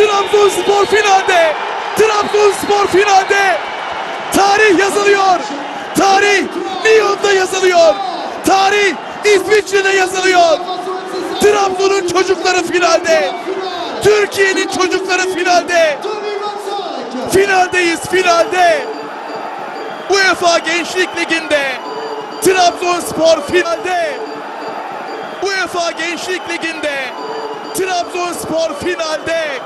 Trabzonspor finalde. Trabzonspor finalde. Tarih yazılıyor. Tarih Lyon'da yazılıyor. Tarih İsviçre'de yazılıyor. Trabzon'un çocukları finalde. Türkiye'nin çocukları finalde. Finaldeyiz finalde. UEFA Gençlik Ligi'nde Trabzonspor finalde. UEFA Gençlik Ligi'nde Trabzonspor finalde.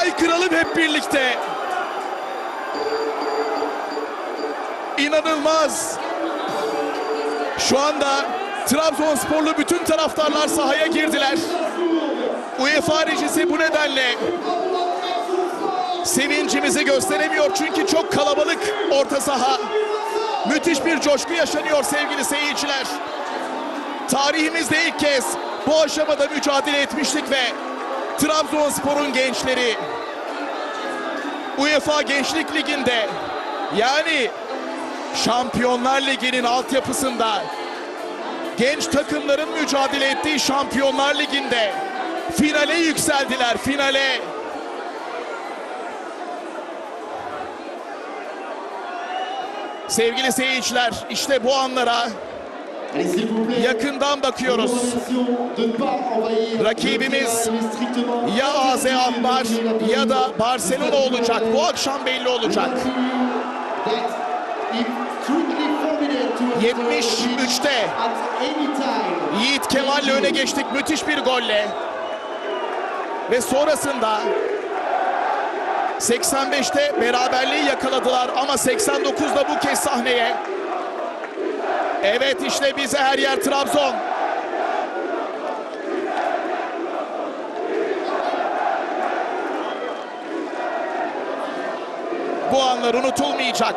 Haykıralım hep birlikte. İnanılmaz. Şu anda Trabzonsporlu bütün taraftarlar sahaya girdiler. UEFA rejisi bu nedenle sevincimizi gösteremiyor çünkü çok kalabalık orta saha. Müthiş bir coşku yaşanıyor sevgili seyirciler. Tarihimizde ilk kez bu aşamada mücadele etmiştik ve Trabzonspor'un gençleri. UEFA Gençlik Ligi'nde. Yani Şampiyonlar Ligi'nin altyapısında. Genç takımların mücadele ettiği Şampiyonlar Ligi'nde. Finale yükseldiler finale. Sevgili seyirciler işte bu anlara yakından bakıyoruz. Rakibimiz Ya AZ Alkmaar ya da Barcelona olacak. Bu akşam belli olacak. That is strictly forbidden to enter 73'te at any time. Yiğit Kemal'le öne geçtik müthiş bir golle. Ve sonrasında 85'te beraberliği yakaladılar ama 89'da bu kez sahneye. Evet işte bize her yer Trabzon. Bu anlar unutulmayacak.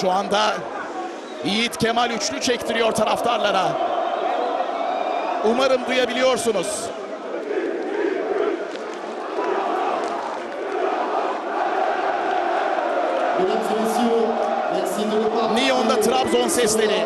Şu anda Yiğit Kemal üçlü çektiriyor taraftarlara. Umarım duyabiliyorsunuz. Mesdames et messieurs, merci de ne pas Lyon'da Trabzon sesleri.